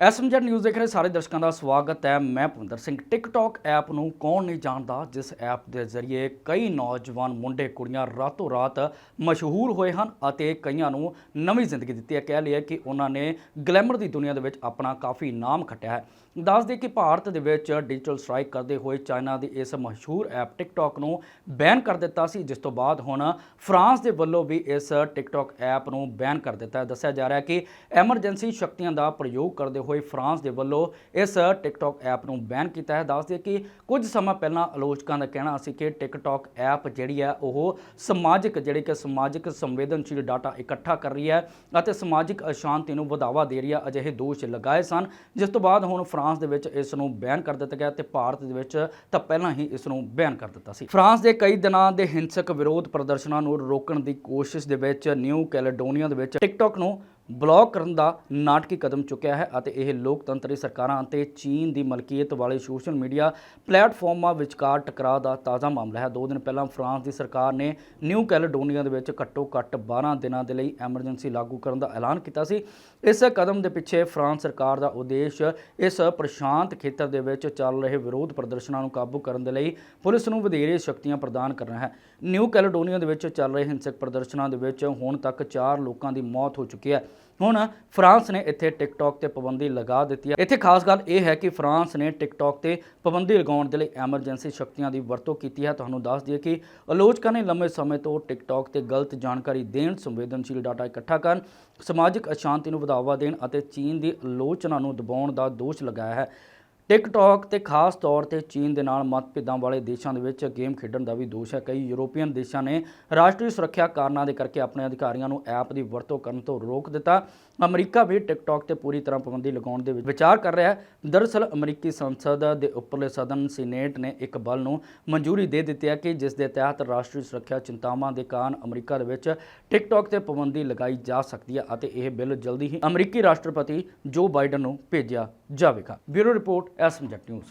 SMZ news ਦੇਖ ਰਹੇ ਸਾਰੇ ਦਰਸ਼ਕਾਂ ਦਾ ਸਵਾਗਤ ਹੈ। ਮੈਂ ਭੁੰਦਰ ਸਿੰਘ। ਟਿਕਟੌਕ ਐਪ ਨੂੰ ਕੌਣ ਨਹੀਂ ਜਾਣਦਾ? ਜਿਸ ਐਪ ਦੇ ਜ਼ਰੀਏ ਕਈ ਨੌਜਵਾਨ ਮੁੰਡੇ, ਕੁੜੀਆਂ ਰਾਤੋਂ ਰਾਤ ਮਸ਼ਹੂਰ ਹੋਏ ਹਨ ਅਤੇ ਕਈਆਂ ਨੂੰ ਨਵੀਂ ਜ਼ਿੰਦਗੀ ਦਿੱਤੀ ਹੈ। ਕਹਿ ਲਿਆ ਕਿ ਉਹਨਾਂ ਨੇ ਗਲੈਮਰ ਦੀ ਦੁਨੀਆ ਦੇ ਵਿੱਚ ਆਪਣਾ ਕਾਫੀ ਨਾਮ ਖੱਟਿਆ ਹੈ। ਦੱਸ ਦੇ ਕਿ ਭਾਰਤ ਦੇ ਵਿੱਚ ਡਿਜੀਟਲ ਸਟ੍ਰਾਈਕ ਕਰਦੇ ਹੋਏ ਚਾਈਨਾ ਦੀ ਇਸ ਮਸ਼ਹੂਰ ਐਪ ਟਿਕਟੌਕ ਨੂੰ ਬੈਨ ਕਰ ਦਿੱਤਾ ਸੀ। ਜਿਸ ਤੋਂ ਬਾਅਦ ਹੁਣ ਫਰਾਂਸ ਦੇ ਵੱਲੋਂ ਵੀ ਇਸ ਟਿਕਟੌਕ ਐਪ ਨੂੰ ਬੈਨ ਕਰ ਦਿੱਤਾ ਦੱਸਿਆ ਜਾ ਰਿਹਾ ਹੈ ਕਿ ਐਮਰਜੈਂਸੀ ਸ਼ਕਤੀਆਂ ਦਾ ਪ੍ਰਯੋਗ ਕਰਦੇ ਹੋਏ ਫਰਾਂਸ ਦੇ ਵੱਲੋਂ ਇਸ ਟਿਕਟੌਕ ਐਪ ਨੂੰ ਬੈਨ ਕੀਤਾ ਹੈ। ਦੱਸ ਦਈਏ ਕਿ ਕੁਝ ਸਮਾਂ ਪਹਿਲਾਂ ਆਲੋਚਕਾਂ ਦਾ ਕਹਿਣਾ ਸੀ ਕਿ ਟਿਕਟੌਕ ਐਪ ਜਿਹੜੀ ਹੈ, ਉਹ ਸਮਾਜਿਕ, ਜਿਹੜੀ ਕਿ ਸਮਾਜਿਕ ਸੰਵੇਦਨਸ਼ੀਲ ਡਾਟਾ ਇਕੱਠਾ ਕਰ ਰਹੀ ਹੈ ਅਤੇ ਸਮਾਜਿਕ ਅਸ਼ਾਂਤੀ ਨੂੰ ਵਧਾਵਾ ਦੇ ਰਹੀ ਹੈ। ਅਜਿਹੇ ਦੋਸ਼ ਲਗਾਏ ਸਨ। ਜਿਸ ਤੋਂ ਬਾਅਦ ਹੁਣ ਫਰਾਂਸ ਦੇ ਵਿੱਚ ਇਸ ਨੂੰ ਬੈਨ ਕਰ ਦਿੱਤਾ ਗਿਆ ਤੇ ਭਾਰਤ ਦੇ ਵਿੱਚ ਤਾਂ ਪਹਿਲਾਂ ਹੀ ਇਸ ਨੂੰ ਬੈਨ ਕਰ ਦਿੱਤਾ ਸੀ। ਫਰਾਂਸ ਦੇ ਕਈ ਦਿਨਾਂ ਦੇ ਹਿੰਸਕ ਵਿਰੋਧ ਪ੍ਰਦਰਸ਼ਨਾਂ ਨੂੰ ਰੋਕਣ ਦੀ ਕੋਸ਼ਿਸ਼ ਦੇ ਵਿੱਚ ਨਿਊ ਕੈਲੇਡੋਨੀਆ ਦੇ ਵਿੱਚ ਟਿਕਟੌਕ ਨੂੰ ਬਲੌਕ ਕਰਨ ਦਾ ਨਾਟਕੀ ਕਦਮ ਚੁੱਕਿਆ ਹੈ ਅਤੇ ਇਹ ਲੋਕਤੰਤਰੀ ਸਰਕਾਰਾਂ ਅਤੇ ਚੀਨ ਦੀ ਮਲਕੀਅਤ ਵਾਲੇ ਸੋਸ਼ਲ ਮੀਡੀਆ ਪਲੇਟਫਾਰਮਾਂ ਵਿਚਕਾਰ ਟਕਰਾਅ ਦਾ ਤਾਜ਼ਾ ਮਾਮਲਾ ਹੈ। ਦੋ ਦਿਨ ਪਹਿਲਾਂ ਫਰਾਂਸ ਦੀ ਸਰਕਾਰ ਨੇ ਨਿਊ ਕੈਲੇਡੋਨੀਆ ਦੇ ਵਿੱਚ ਘੱਟੋ-ਘੱਟ 12 ਦਿਨਾਂ ਦੇ ਲਈ ਐਮਰਜੈਂਸੀ ਲਾਗੂ ਕਰਨ ਦਾ ਐਲਾਨ ਕੀਤਾ ਸੀ। ਇਸ ਕਦਮ ਦੇ ਪਿੱਛੇ ਫਰਾਂਸ ਸਰਕਾਰ ਦਾ ਉਦੇਸ਼ ਇਸ ਪ੍ਰਸ਼ਾਂਤ ਖੇਤਰ ਦੇ ਵਿੱਚ ਚੱਲ ਰਹੇ ਵਿਰੋਧ ਪ੍ਰਦਰਸ਼ਨਾਂ ਨੂੰ ਕਾਬੂ ਕਰਨ ਦੇ ਲਈ ਪੁਲਿਸ ਨੂੰ ਵਧੇਰੇ ਸ਼ਕਤੀਆਂ ਪ੍ਰਦਾਨ ਕਰਨਾ ਹੈ। ਨਿਊ ਕੈਲੇਡੋਨੀਆ ਦੇ ਵਿੱਚ ਚੱਲ ਰਹੇ ਹਿੰਸਕ ਪ੍ਰਦਰਸ਼ਨਾਂ ਦੇ ਵਿੱਚ ਹੁਣ ਤੱਕ 4 ਲੋਕਾਂ ਦੀ ਮੌਤ ਹੋ ਚੁੱਕੀ ਹੈ। ਹੁਣ ਫਰਾਂਸ ਨੇ ਇੱਥੇ ਟਿਕਟੌਕ ਤੇ ਪਾਬੰਦੀ ਲਗਾ ਦਿੱਤੀ ਹੈ। ਇੱਥੇ ਖਾਸ ਗੱਲ ਇਹ ਹੈ ਕਿ ਫਰਾਂਸ ਨੇ ਟਿਕਟੌਕ ਤੇ ਪਾਬੰਦੀ ਲਗਾਉਣ ਦੇ ਲਈ ਐਮਰਜੈਂਸੀ ਸ਼ਕਤੀਆਂ ਦੀ ਵਰਤੋਂ ਕੀਤੀ ਹੈ। ਤੁਹਾਨੂੰ ਦੱਸ ਦਈਏ ਕਿ ਆਲੋਚਕਾਂ ਨੇ ਲੰਮੇ ਸਮੇਂ ਤੋਂ ਟਿਕਟੌਕ ਤੇ ਗਲਤ ਜਾਣਕਾਰੀ ਦੇਣ, ਸੰਵੇਦਨਸ਼ੀਲ ਡਾਟਾ ਇਕੱਠਾ ਕਰਨ, ਸਮਾਜਿਕ ਅਸ਼ਾਂਤੀ ਨੂੰ ਵਧਾਵਾ ਦੇਣ ਅਤੇ ਚੀਨ ਦੀ ਆਲੋਚਨਾ ਨੂੰ ਦਬਾਉਣ ਦਾ ਦੋਸ਼ ਲਗਾਇਆ ਹੈ। ਟਿਕਟੌਕ ਤੇ ਖਾਸ ਤੌਰ ਤੇ ਚੀਨ ਦੇ ਨਾਲ ਮਤਭੇਦਾਂ ਵਾਲੇ ਦੇਸ਼ਾਂ ਦੇ ਵਿੱਚ ਗੇਮ ਖੇਡਣ ਦਾ ਵੀ ਦੋਸ਼ ਹੈ। ਕਈ ਯੂਰੋਪੀਅਨ ਦੇਸ਼ਾਂ ਨੇ ਰਾਸ਼ਟਰੀ ਸੁਰੱਖਿਆ ਕਾਰਨਾਂ ਦੇ ਕਰਕੇ ਆਪਣੇ ਅਧਿਕਾਰੀਆਂ ਨੂੰ ਐਪ ਦੀ ਵਰਤੋਂ ਕਰਨ ਤੋਂ ਰੋਕ ਦਿੱਤਾ। ਅਮਰੀਕਾ ਵੀ ਟਿਕਟੌਕ ਤੇ ਪੂਰੀ ਤਰ੍ਹਾਂ ਪਾਬੰਦੀ ਲਗਾਉਣ ਦੇ ਵਿਚਾਰ ਕਰ ਰਿਹਾ ਹੈ। ਦਰਅਸਲ, ਅਮਰੀਕੀ ਸੰਸਦ ਦੇ ਉੱਪਰਲੇ ਸਦਨ ਸੀਨੇਟ ਨੇ ਇੱਕ ਬਲ ਨੂੰ ਮਨਜ਼ੂਰੀ ਦੇ ਦਿੱਤੀ ਹੈ ਕਿ ਜਿਸ ਦੇ ਤਹਿਤ ਰਾਸ਼ਟਰੀ ਸੁਰੱਖਿਆ ਚਿੰਤਾਵਾਂ ਦੇ ਕਾਰਨ ਅਮਰੀਕਾ ਦੇ ਵਿੱਚ ਟਿਕਟੌਕ ਤੇ ਪਾਬੰਦੀ ਲਗਾਈ ਜਾ ਸਕਦੀ ਹੈ ਅਤੇ ਇਹ ਬਿੱਲ ਜਲਦੀ ਹੀ ਅਮਰੀਕੀ ਰਾਸ਼ਟਰਪਤੀ ਜੋ ਬਾਈਡਨ ਨੂੰ ਭੇਜਿਆ ਜਾਵੇਗਾ। ਬਿਊਰੋ ਰਿਪੋਰਟ ਐਸਐਮਜੈਟ ਨਿਊਜ਼।